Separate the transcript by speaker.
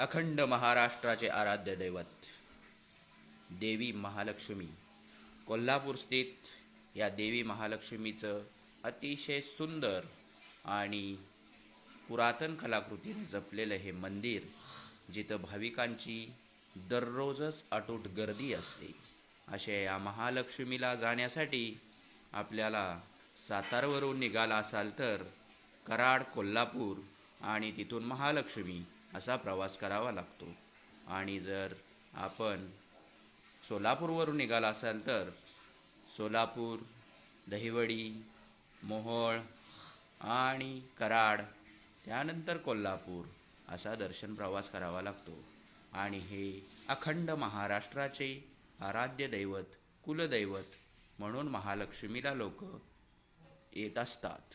Speaker 1: अखंड महाराष्ट्राचे आराध्य दैवत देवी महालक्ष्मी. कोल्हापूर स्थित या देवी महालक्ष्मीचं अतिशय सुंदर आणि पुरातन कलाकृतीने जपलेलं हे मंदिर जिथं भाविकांची दररोजच अटूट गर्दी असते. अशा या महालक्ष्मीला जाण्यासाठी आपल्याला सातारवरून निघाला असाल तर कराड कोल्हापूर आणि तिथून महालक्ष्मी असा प्रवास करावा लागतो. आणि जर आपण सोलापूरवरून निघाला असाल तर सोलापूर दहिवडी मोहोळ आणि कराड त्यानंतर कोल्हापूर असा दर्शन प्रवास करावा लागतो. आणि हे अखंड महाराष्ट्राचे आराध्य दैवत कुलदैवत म्हणून महालक्ष्मीला लोक येत असतात.